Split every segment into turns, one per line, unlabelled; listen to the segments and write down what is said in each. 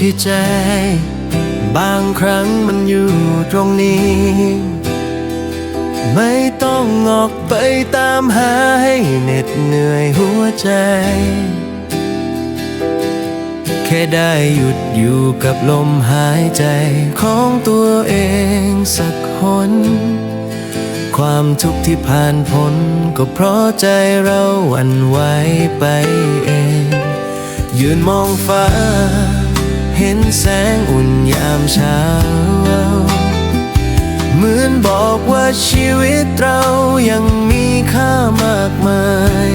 ที่ใจ บางครั้งมันอยู่ตรงนี้ ไม่ต้องออกไปตามหาให้เหน็ดเหนื่อยหัวใจ แค่ได้หยุดอยู่กับลมหายใจของตัวเองสักคนความทุกข์ที่ผ่านพ้นก็เพราะใจเราหวั่นไหวไปเอง ยืนมองฟ้า เห็นแสงอุ่นยามเช้า เหมือนบอกว่าชีวิตเรายังมีค่ามากมาย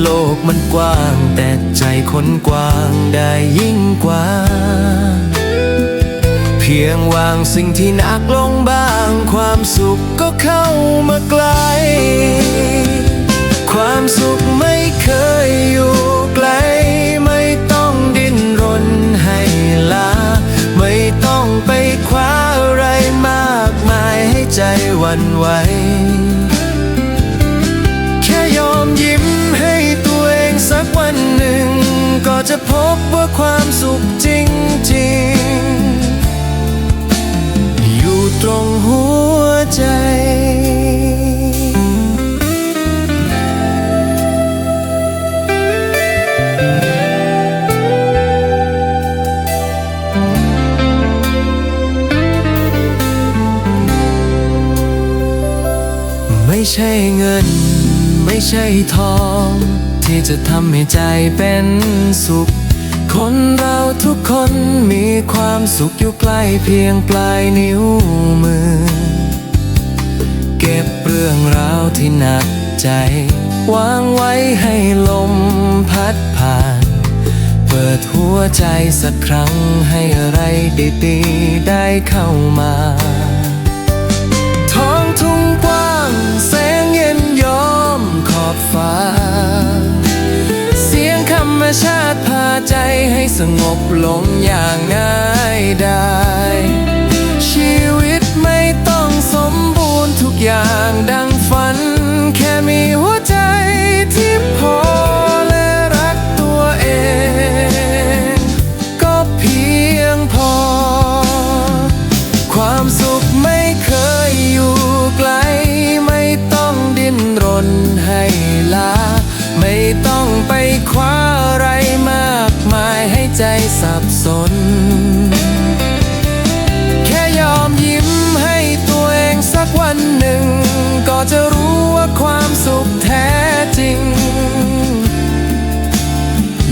โลกมันกว้างแต่ใจคนกว้างได้ยิ่งกว่า เพียงวางสิ่งที่หนักลงบ้าง ความสุขก็เข้ามาใกล้ ใจวันไหว แค่ยอมยิ้มให้ตัวเองสักวันหนึ่ง ก็จะพบว่าความสุข ใช่เงิน ไม่ใช่ทอง ที่จะทำให้ใจเป็นสุข คนเราทุกคนมีความสุขอยู่ใกล้เพียงปลายนิ้วมือ เก็บเรื่องราวที่หนักใจ วางไว้ให้ลมพัดผ่าน เปิดหัวใจสักครั้งให้อะไรดีๆได้เข้ามา ใจให้สงบลงอย่างง่ายได้ชีวิตไม่ต้องสมบูรณ์ทุกอย่างดังฝัน แค่มีหัวใจที่พอและรักตัวเอง ก็เพียงพอ ความสุขไม่เคยอยู่ไกล ไม่ต้องดิ้นรนให้ลา ไม่ต้องไปคว้า ใจสับสน แค่ยอมยิ้มให้ตัวเองสักวันหนึ่ง ก็จะรู้ว่าความสุขแท้จริง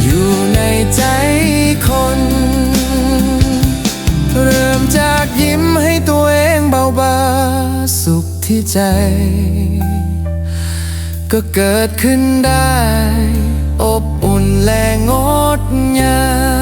อยู่ในใจคน เริ่มจากยิ้มให้ตัวเองเบาๆสุขที่ใจ ก็เกิดขึ้นได้อบ buồn lẻ ngót ngang